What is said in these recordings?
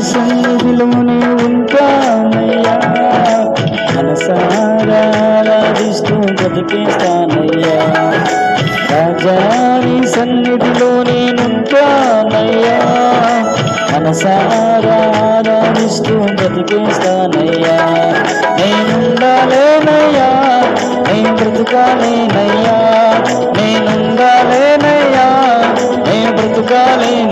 సన్నిధిలోనే ఉంటానయ్యా. మనసారా ఆరాధిస్తూ బ్రతికేస్తానయ్యా. రాజాని సన్నిధిలో నేనుంటానయ్యా. మనసారా ఆరాధిస్తూ బ్రతికేస్తానయ్యా. నేనుండాలేనయ్యా నేను బ్రతకాలేనయ్యా. నేనుండాలేనయ్యా నేను బ్రతకాలేను.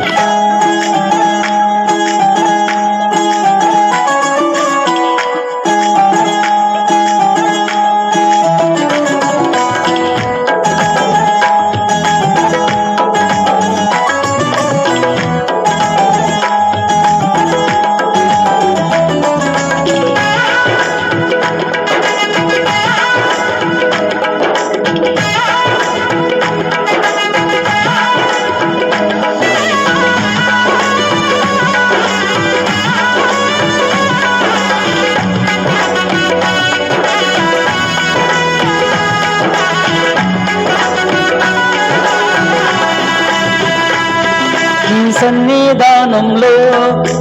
సన్నిధానంలో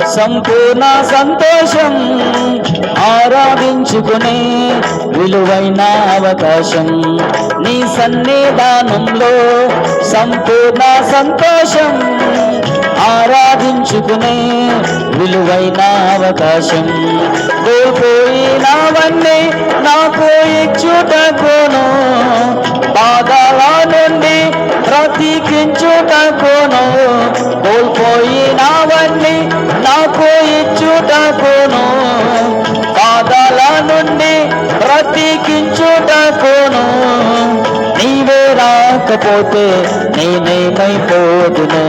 సంపూర్ణ సంతోషం ఆరాధించుకునే విలువైన అవకాశం. నీ సన్నిధానంలో సంపూర్ణ సంతోషం ఆరాధించుకునే విలువైన అవకాశం. కోల్పోయినవన్నీ నాకు ఇచ్చుటకును బాధల నుండి ప్రతీకించుటకును. ఇచ్చుటకును బాధల నుండి బ్రతికించుటకును. నీవే రాకపోతే నేనేమైపోదును.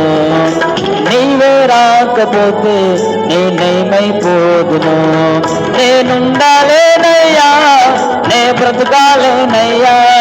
నీవే రాకపోతే నేనేమైపోదును. నేనుండాలేనయ్యా నే బ్రతకాలేనయ్యా.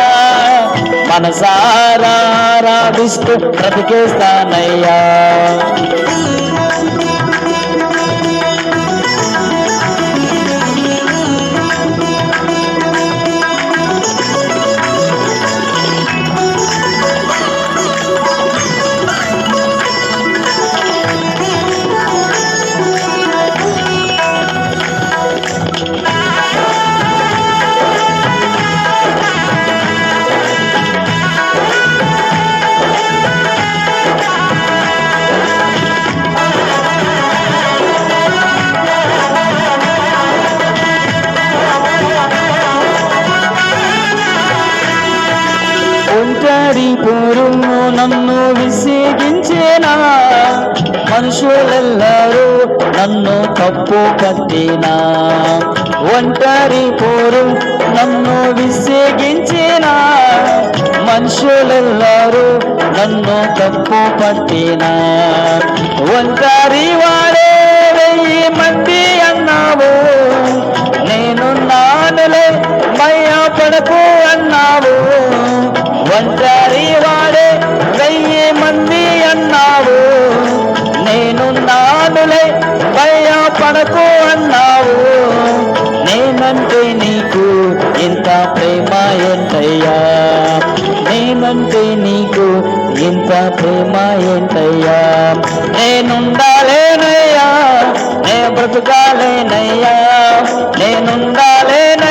మనసారాధిస్తూ బ్రతికేస్తానయ్యా విసిగించేనా మనుషులెల్లరూ నన్ను తప్పు పట్టినా ఒంటరి పోరు నన్ను విసిగించేనా? మనుషులెల్లరూ నన్ను తప్పు పట్టినా? ఒంటరి వాడే వెయ్యి మంది అన్నావు. నేను నానులే పడకు అన్నావు. నేనంటే నీకు ఇంత ప్రేమ ఏంటయ్యా నేనుండాలేనయ్యా నే బ్రతకాలేనయ్యా నేనుండాలేనయ్యా.